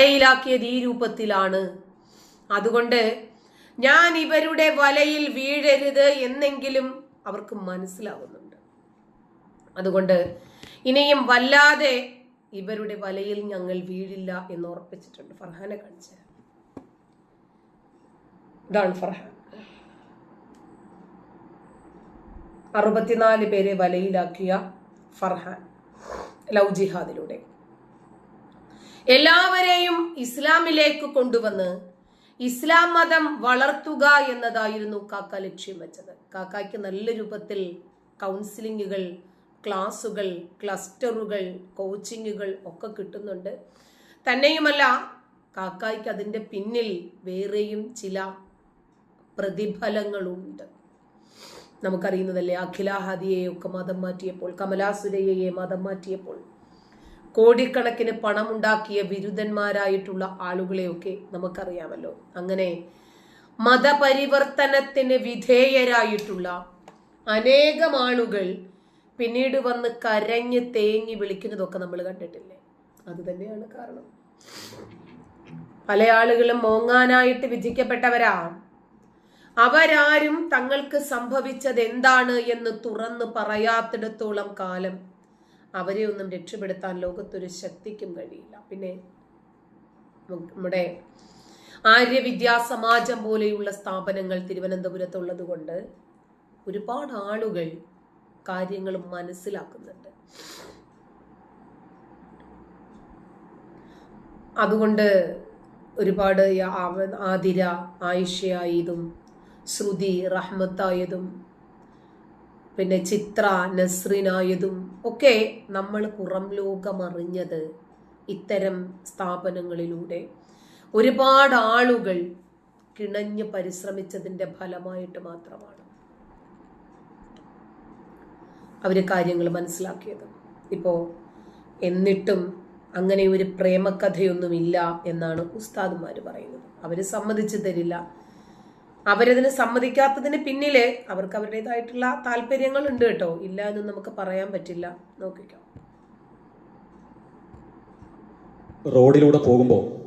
വലയിലാക്കിയത് ഈ രൂപത്തിലാണ്. അതുകൊണ്ട് ഞാൻ ഇവരുടെ വലയിൽ വീഴരുത് എന്നെങ്കിലും അവർക്ക് മനസ്സിലാവുന്നുണ്ട്. അതുകൊണ്ട് ഇനിയും വല്ലാതെ ഇവരുടെ വലയിൽ ഞങ്ങൾ വീഴില്ല എന്ന് ഉറപ്പിച്ചിട്ടുണ്ട് ഫർഹാനെ കാണിച്ച. ഇതാണ് ഫർഹാൻ. അറുപത്തിനാല് പേരെ വലയിലാക്കിയ ഫർഹാൻ ലവ് ജിഹാദിലൂടെ. എല്ലാവരെയും ഇസ്ലാമിലേക്ക് കൊണ്ടുവന്ന് ഇസ്ലാം മതം വളർത്തുക എന്നതായിരുന്നു കാക്ക ലക്ഷ്യം വെച്ചത്. കാക്കയ്ക്ക് നല്ല രൂപത്തിൽ കൗൺസിലിങ്ങുകൾ ക്ലാസുകൾ ക്ലസ്റ്ററുകൾ കോച്ചിങ്ങുകൾ ഒക്കെ കിട്ടുന്നുണ്ട്. തന്നെയുമല്ല കാക്കായ്ക്ക് അതിന്റെ പിന്നിൽ വേറെയും ചില പ്രതിഫലങ്ങളുണ്ട്. നമുക്കറിയുന്നതല്ലേ അഖിലാഹദിയെയൊക്കെ മതം മാറ്റിയപ്പോൾ കമലാസുരയെ മതം മാറ്റിയപ്പോൾ കോടിക്കണക്കിന് പണമുണ്ടാക്കിയ ബിരുദന്മാരായിട്ടുള്ള ആളുകളെയൊക്കെ നമുക്കറിയാമല്ലോ. അങ്ങനെ മതപരിവർത്തനത്തിന് വിധേയരായിട്ടുള്ള അനേകം ആളുകൾ പിന്നീട് വന്ന് കരഞ്ഞ് തേങ്ങി വിളിക്കുന്നതൊക്കെ നമ്മൾ കണ്ടിട്ടില്ലേ? അത് തന്നെയാണ് കാരണം. പല ആളുകളും മോങ്ങാനായിട്ട് വിധിക്കപ്പെട്ടവരാ. അവരാരും തങ്ങൾക്ക് സംഭവിച്ചത് എന്താണ് എന്ന് തുറന്ന് പറയാത്തിടത്തോളം കാലം അവരെ ഒന്നും രക്ഷപ്പെടുത്താൻ ലോകത്തൊരു ശക്തിക്കും കഴിയില്ല. പിന്നെ നമ്മുടെ ആര്യവിദ്യാ സമാജം പോലെയുള്ള സ്ഥാപനങ്ങൾ തിരുവനന്തപുരത്തുള്ളത് കൊണ്ട് ഒരുപാട് ആളുകൾ കാര്യങ്ങൾ മനസ്സിലാക്കുന്നുണ്ട്. അതുകൊണ്ട് ഒരുപാട് ആതിര ആയിഷയായതും ശ്രുതി റഹ്മത്തായതും പിന്നെ ചിത്ര നസ്രിനായതും ഒക്കെ നമ്മൾ പുറം ലോകമറിഞ്ഞത് ഇത്തരം സ്ഥാപനങ്ങളിലൂടെ. ഒരുപാട് ആളുകൾ കിണഞ്ഞ് പരിശ്രമിച്ചതിന്റെ ഫലമായിട്ട് മാത്രമാണ്. അവർ കാര്യങ്ങൾ മനസ്സിലാക്കിയത്. ഇപ്പോൾ എന്നിട്ടും അങ്ങനെ ഒരു പ്രേമകഥയൊന്നുമില്ല എന്നാണ് ഉസ്താദുമാർ പറയുന്നത്. അവർ സമ്മതിച്ചു തരില്ല. അവരതിന് സമ്മതിക്കാത്തതിന് പിന്നിലെ അവർക്ക് അവരുടേതായിട്ടുള്ള താല്പര്യങ്ങൾ ഉണ്ട് കേട്ടോ. ഇല്ല എന്ന് നമുക്ക് പറയാൻ പറ്റില്ല. നോക്കിക്കോ. റോഡിലൂടെ പോകുമ്പോൾ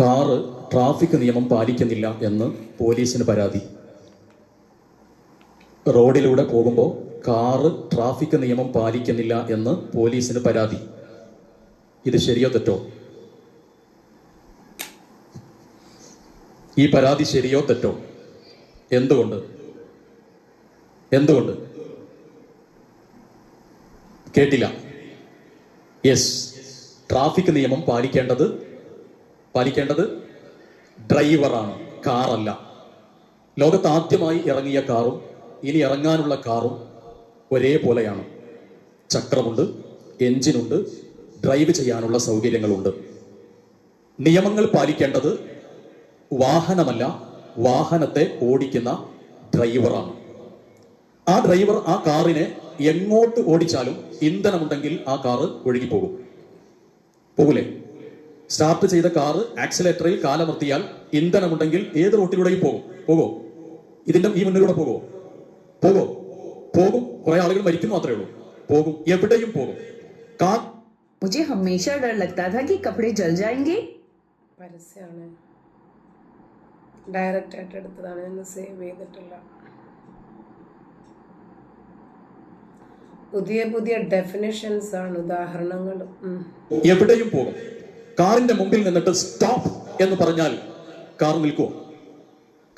കാറ് ട്രാഫിക് നിയമം പാലിക്കുന്നില്ല എന്ന് പോലീസിന് പരാതി. റോഡിലൂടെ പോകുമ്പോൾ കാറ് ട്രാഫിക് നിയമം പാലിക്കുന്നില്ല എന്ന് പോലീസിന് പരാതി. ഇത് ശരിയോ തെറ്റോ? ഈ പരാതി ശരിയോ തെറ്റോ? എന്തുകൊണ്ട്? എന്തുകൊണ്ട്? കേട്ടില്ല. യെസ്. ട്രാഫിക് നിയമം പാലിക്കേണ്ടത് പാലിക്കേണ്ടത് ഡ്രൈവറാണ് കാറല്ല. ലോകത്ത് ആദ്യമായി ഇറങ്ങിയ കാറും ഇനി ഇറങ്ങാനുള്ള കാറും ഒരേപോലെയാണ്. ചക്രമുണ്ട് എഞ്ചിനുണ്ട് ഡ്രൈവ് ചെയ്യാനുള്ള സൗകര്യങ്ങളുണ്ട്. നിയമങ്ങൾ പാലിക്കേണ്ടത് വാഹനമല്ല വാഹനത്തെ ഓടിക്കുന്ന ഡ്രൈവറാണ് ആ ഡ്രൈവർ ആ കാറിനെ എങ്ങോട്ട് ഓടിച്ചാലും ഇന്ധനമുണ്ടെങ്കിൽ ആ കാറ് ഒഴുകിപ്പോകും പോകൂലേ സ്റ്റാർട്ട് ചെയ്ത കാറ് ആക്സിലേറ്ററിൽ കാലമർത്തിയാൽ ഇന്ധനമുണ്ടെങ്കിൽ ഏത് റോട്ടിലൂടെയും പോകും പോകോ ഇതിന്റെ ഈ മുന്നിലൂടെ പോകോ പോകോ പോകും കുറെ ആളുകൾ മരിക്കുന്നു മാത്രമേ ഉള്ളൂ പോകും എവിടെയും പോകും കാർ मुझे हमेशा डर लगता था कि कपड़े जल जाएंगे പരസ്യമാണ് ഡയറക്റ്റ് ആയിട്ട് എടുത്തതാണ്. ഞാൻ സേവ് ചെയ്തിട്ടില്ല. പുതിയ പുതിയ ഡെഫിനിഷൻസ് ആണ് ഉദാഹരണങ്ങൾ. എവിടെയും പോകും കാറിന്റെ മുമ്പിൽ നിന്നിട്ട് സ്റ്റോപ്പ് എന്ന് പറഞ്ഞാൽ കാർ നിൽക്കുമോ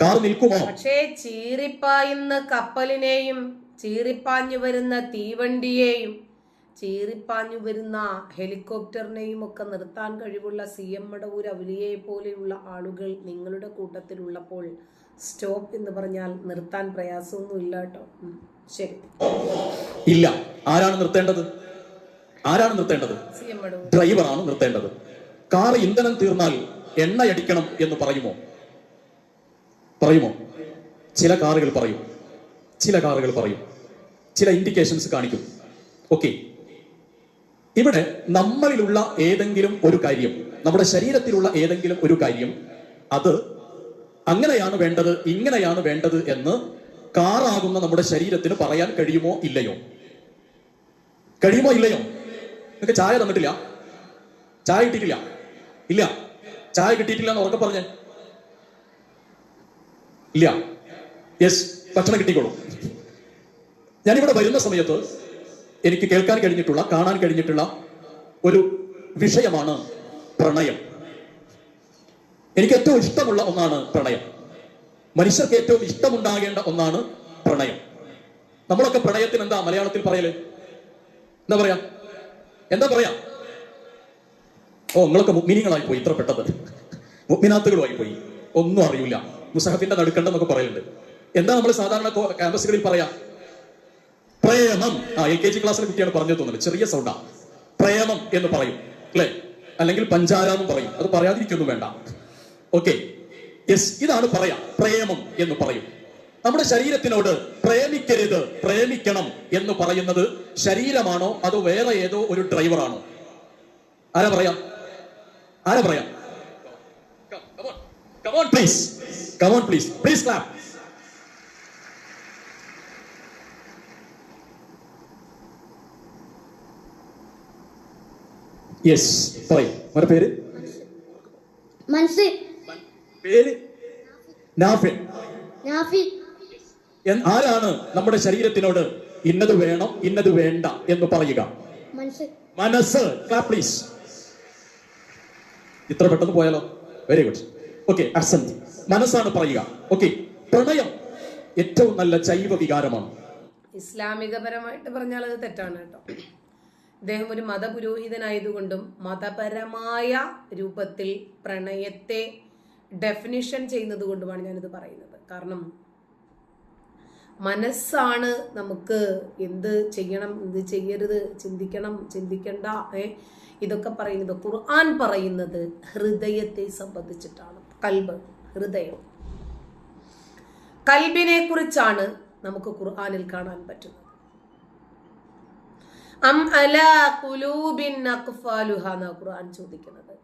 കാർ നിൽക്കുമോ? പക്ഷേ ചീറിപ്പായുന്ന കപ്പലിനെയും ചീറിപ്പാഞ്ഞു വരുന്ന തീവണ്ടിയെയും ചീറിപ്പാഞ്ഞു വരുന്ന ഹെലികോപ്റ്ററിനെയും ഒക്കെ നിർത്താൻ കഴിവുള്ള സി എം മടവൂർ അവലിയെ പോലെയുള്ള ആളുകൾ നിങ്ങളുടെ കൂട്ടത്തിലുള്ളപ്പോൾ സ്റ്റോപ്പ് എന്ന് പറഞ്ഞാൽ നിർത്താൻ പ്രയാസമൊന്നും ഇല്ല കേട്ടോ ശരി. ഇല്ല. ആരാണ് നിർത്തേണ്ടത്? ആരാണ് നിർത്തേണ്ടത്? ഡ്രൈവറാണ് നിർത്തേണ്ടത്. കാർ ഇന്ധനം തീർന്നാൽ എണ്ണയടിക്കണം എന്ന് പറയുമോ? പറയുമോ? ചില കാറുകൾ പറയും. ചില കാറുകൾ പറയും. ചില ഇൻഡിക്കേഷൻസ് കാണിക്കും. ഓക്കെ ഇവിടെ നമ്മളിലുള്ള ഏതെങ്കിലും ഒരു കാര്യം നമ്മുടെ ശരീരത്തിലുള്ള ഏതെങ്കിലും ഒരു കാര്യം അത് അങ്ങനെയാണ് വേണ്ടത് ഇങ്ങനെയാണ് വേണ്ടത് എന്ന് കാറാകുന്ന നമ്മുടെ ശരീരത്തിന് പറയാൻ കഴിയുമോ ഇല്ലയോ? കഴിയുമോ ഇല്ലയോ? നിങ്ങൾക്ക് ചായ തന്നിട്ടില്ല? ചായ കിട്ടിയിട്ടില്ല? ഇല്ല. ചായ കിട്ടിയിട്ടില്ല എന്ന് ഉറക്കെ പറഞ്ഞേ. ഇല്ല. യെസ് ഭക്ഷണം കിട്ടിക്കോളൂ. ഞാനിവിടെ വരുന്ന സമയത്ത് എനിക്ക് കേൾക്കാൻ കഴിഞ്ഞിട്ടുള്ള കാണാൻ കഴിഞ്ഞിട്ടുള്ള ഒരു വിഷയമാണ് പ്രണയം. എനിക്ക് ഏറ്റവും ഇഷ്ടമുള്ള ഒന്നാണ് പ്രണയം. മനുഷ്യർക്ക് ഏറ്റവും ഇഷ്ടമുണ്ടാകേണ്ട ഒന്നാണ് പ്രണയം. നമ്മളൊക്കെ പ്രണയത്തിന് എന്താ മലയാളത്തിൽ പറയൽ? എന്താ പറയാ? എന്താ പറയാ? ഓ നിങ്ങളൊക്കെ മുഗ്മിനികളായി പോയി ഇത്ര പെട്ടത് മുഗ്മിനാത്തുകളുമായി പോയി. ഒന്നും അറിയില്ല. മുസഹഫിന്റെ നടുക്കണ്ടെന്നൊക്കെ പറയുന്നുണ്ട് എന്താ നമ്മൾ സാധാരണ ക്യാമ്പസുകളിൽ പറയാ? പ്രേമം. ആ എൽ കെ ജി ക്ലാസ്സിലെ കുട്ടിയാണ് പറഞ്ഞു തോന്നുന്നത് ചെറിയ സൗണ്ടാ പ്രേമം എന്ന് പറയും. അല്ലെ? അല്ലെങ്കിൽ പഞ്ചാര എന്ന് പറയും. അത് പറയാതിരിക്കൊന്നും വേണ്ട. ഓക്കെ യെസ് ഇതാണ് പറയാ. പ്രേമം എന്ന് പറയും. നമ്മുടെ ശരീരത്തിനോട് പ്രേമിക്കരുത് പ്രേമിക്കണം എന്ന് പറയുന്നത് ശരീരമാണോ അതോ വേറെ ഏതോ ഒരു ഡ്രൈവറാണോ ആരാ പറയാം? ആരാ പറയാം? Come on please come on please please clap yes പറയും പേര്? പേര്? നാഫിൻ. ആരാണ് നമ്മുടെ ശരീരത്തിനോട് ഇന്നത് വേണം ഇന്നത് വേണ്ട എന്ന് പറയുക? മനസ്സ്. പ്ലീസ് ഇത്ര പെട്ടെന്ന് പോയാലോ? Very good okay Asanth. മനസ്സാണ് പറയുക. ഓക്കെ പ്രണയം ഏറ്റവും നല്ല ജൈവ വികാരമാണ്. ഇസ്ലാമികപരമായിട്ട് പറഞ്ഞാൽ അത് തെറ്റാണ് കേട്ടോ. ഇദ്ദേഹം ഒരു മതപുരോഹിതനായതുകൊണ്ടും മതപരമായ രൂപത്തിൽ പ്രണയത്തെ ഡെഫിനിഷൻ ചെയ്യുന്നത് കൊണ്ടുമാണ് ഞാനിത് പറയുന്നത്. കാരണം മനസ്സാണ് നമുക്ക് എന്ത് ചെയ്യണം എന്ത് ചെയ്യരുത് ചിന്തിക്കണം ചിന്തിക്കണ്ട ഏ? ഇതൊക്കെ പറയുന്നത് ഖുർആൻ പറയുന്നത് ഹൃദയത്തെ സംബന്ധിച്ചിട്ടാണ്. കൽബ് ഹൃദയം. കൽബിനെ കുറിച്ചാണ് നമുക്ക് ഖുർആാനിൽ കാണാൻ പറ്റുന്നത്. അം അല ഖുർആൻ ചോദിക്കുന്നത്.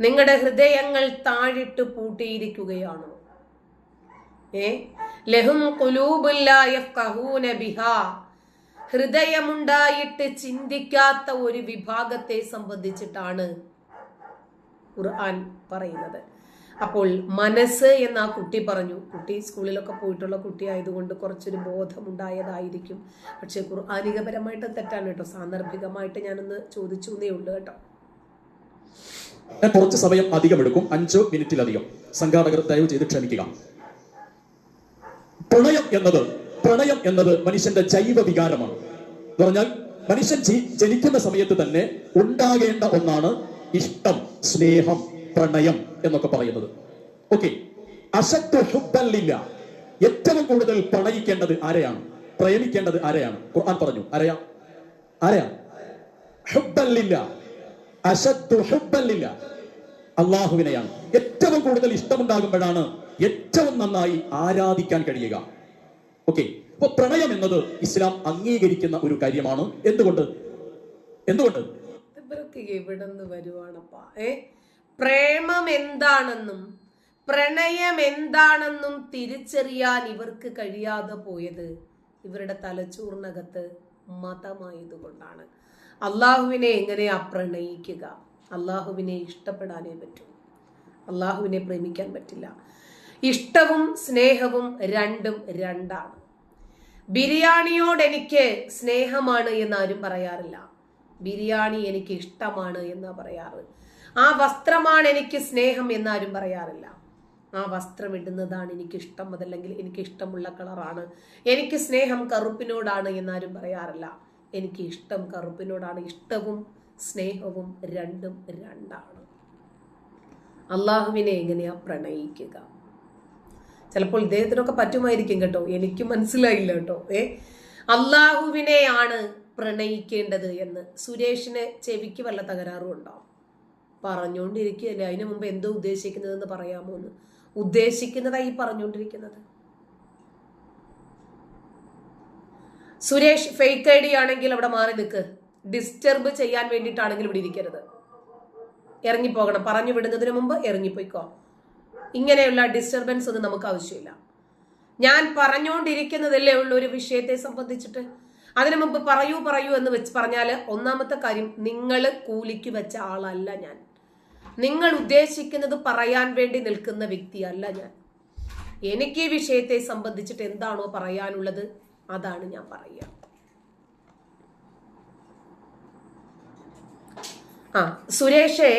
നിങ്ങളുടെ ഹൃദയങ്ങൾ താഴിട്ട് പൂട്ടിയിരിക്കുകയാണോ? ഏ? ലഹും ബിഹാ. ഹൃദയമുണ്ടായിട്ട് ചിന്തിക്കാത്ത ഒരു വിഭാഗത്തെ സംബന്ധിച്ചിട്ടാണ് ഖുർആൻ പറയുന്നത്. അപ്പോൾ മനസ്സ് എന്ന് ആ കുട്ടി പറഞ്ഞു. കുട്ടി സ്കൂളിലൊക്കെ പോയിട്ടുള്ള കുട്ടി ആയതുകൊണ്ട് കുറച്ചൊരു ബോധമുണ്ടായതായിരിക്കും. പക്ഷേ ഖുർആാനികപരമായിട്ട് തെറ്റാണ് കേട്ടോ. സാന്ദർഭികമായിട്ട് ഞാനൊന്ന് ചോദിച്ചു എന്നേ ഉള്ളൂ കേട്ടോ. ഞാൻ കുറച്ച് സമയം അധികം എടുക്കും അഞ്ചോ മിനിറ്റിലധികം. സംഘാടകർ ദയവ് ചെയ്ത് ക്ഷമിക്കുക. പ്രണയം എന്നത് പ്രണയം എന്നത് മനുഷ്യന്റെ ജൈവ വികാരമാണ് പറഞ്ഞാൽ മനുഷ്യൻ ജനിക്കുന്ന സമയത്ത് തന്നെ ഉണ്ടാകേണ്ട ഒന്നാണ് ഇഷ്ടം സ്നേഹം. പ്രണയം എന്നൊക്കെ പറയുന്നത്. ഓക്കെ അശക്ത ഹുബല്ലില്ല ഏറ്റവും കൂടുതൽ പ്രണയിക്കേണ്ടത് ആരെയാണ്? പ്രേമിക്കേണ്ടത് ആരെയാണ്? ഖുർആൻ പറഞ്ഞു. ആരെയാ? ആരെയാ? ഹുബല്ലില്ല അശദ്ദു ഹുബ്ബല്ലില്ല. അള്ളാഹുവിനെയാണ്. ഏറ്റവും കൂടുതൽ ഇഷ്ടമുണ്ടാകുമ്പോഴാണ് ഏറ്റവും നന്നായി ആരാധിക്കാൻ കഴിയുക. ഓക്കെ അപ്പൊ പ്രണയം എന്നത് ഇസ്ലാം അംഗീകരിക്കുന്ന ഒരു കാര്യമാണ്. എന്തുകൊണ്ട്? എന്തുകൊണ്ട്? നിന്ന് വരുവാണപ്പാ? ഏ? പ്രേമം എന്താണെന്നും പ്രണയം എന്താണെന്നും തിരിച്ചറിയാൻ ഇവർക്ക് കഴിയാതെ പോയത് ഇവരുടെ തലച്ചോറിനകത്ത് മതമായതുകൊണ്ടാണ്. അള്ളാഹുവിനെ എങ്ങനെയാ പ്രണയിക്കുക അള്ളാഹുവിനെ ഇഷ്ടപ്പെടാനേ പറ്റൂ. അള്ളാഹുവിനെ പ്രേമിക്കാൻ പറ്റില്ല. ഇഷ്ടവും സ്നേഹവും രണ്ടും രണ്ടാണ്. ബിരിയാണിയോട് എനിക്ക് സ്നേഹമാണ് എന്ന് ആരും പറയാറില്ല. ബിരിയാണി എനിക്ക് ഇഷ്ടമാണ് എന്ന് പറയാറ്. ആ വസ്ത്രമാണ് എനിക്ക് സ്നേഹം എന്നാരും പറയാറില്ല. ആ വസ്ത്രം ഇടുന്നതാണ് എനിക്ക് ഇഷ്ടം അതല്ലെങ്കിൽ എനിക്ക് ഇഷ്ടമുള്ള കളറാണ്. എനിക്ക് സ്നേഹം കറുപ്പിനോടാണ് എന്നാരും പറയാറില്ല. എനിക്ക് ഇഷ്ടം കറുപ്പിനോടാണ്. ഇഷ്ടവും സ്നേഹവും രണ്ടും രണ്ടാണ്. അള്ളാഹുവിനെ എങ്ങനെയാ പ്രണയിക്കുക? ചിലപ്പോൾ ഇദ്ദേഹത്തിനൊക്കെ പറ്റുമായിരിക്കും കേട്ടോ. എനിക്ക് മനസ്സിലായില്ല കേട്ടോ. ഏ? അള്ളാഹുവിനെയാണ് പ്രണയിക്കേണ്ടത് എന്ന്. സുരേഷിന് ചെവിക്ക് വല്ല തകരാറും ഉണ്ടാവും പറഞ്ഞുകൊണ്ടിരിക്കുകയല്ലേ? അതിനു മുമ്പ് എന്തോ ഉദ്ദേശിക്കുന്നതെന്ന് പറയാമോ എന്ന്? ഉദ്ദേശിക്കുന്നതായി പറഞ്ഞുകൊണ്ടിരിക്കുന്നത്. സുരേഷ് ഫേക്ക് ഐ ഡി ആണെങ്കിൽ അവിടെ മാറി നിൽക്ക് ഡിസ്റ്റർബ് ചെയ്യാൻ വേണ്ടിയിട്ടാണെങ്കിൽ ഇവിടെ ഇരിക്കരുത്. ഇറങ്ങിപ്പോകണം. പറഞ്ഞു വിടുന്നതിന് മുമ്പ് ഇറങ്ങിപ്പോയിക്കോ. ഇങ്ങനെയുള്ള ഡിസ്റ്റർബൻസ് ഒന്നും നമുക്ക് ആവശ്യമില്ല. ഞാൻ പറഞ്ഞുകൊണ്ടിരിക്കുന്നതല്ലേ ഉള്ളൂ ഒരു വിഷയത്തെ സംബന്ധിച്ചിട്ട്. അതിനു മുമ്പ് പറയൂ പറയൂ എന്ന് വെച്ച് പറഞ്ഞാൽ ഒന്നാമത്തെ കാര്യം നിങ്ങൾ കൂലിക്ക് വെച്ച ആളല്ല ഞാൻ. നിങ്ങൾ ഉദ്ദേശിക്കുന്നത് പറയാൻ വേണ്ടി നിൽക്കുന്ന വ്യക്തിയല്ല ഞാൻ. എനിക്ക് ഈ വിഷയത്തെ സംബന്ധിച്ചിട്ട് എന്താണോ പറയാനുള്ളത് അതാണ് ഞാൻ പറയുക. ആ സുരേഷെ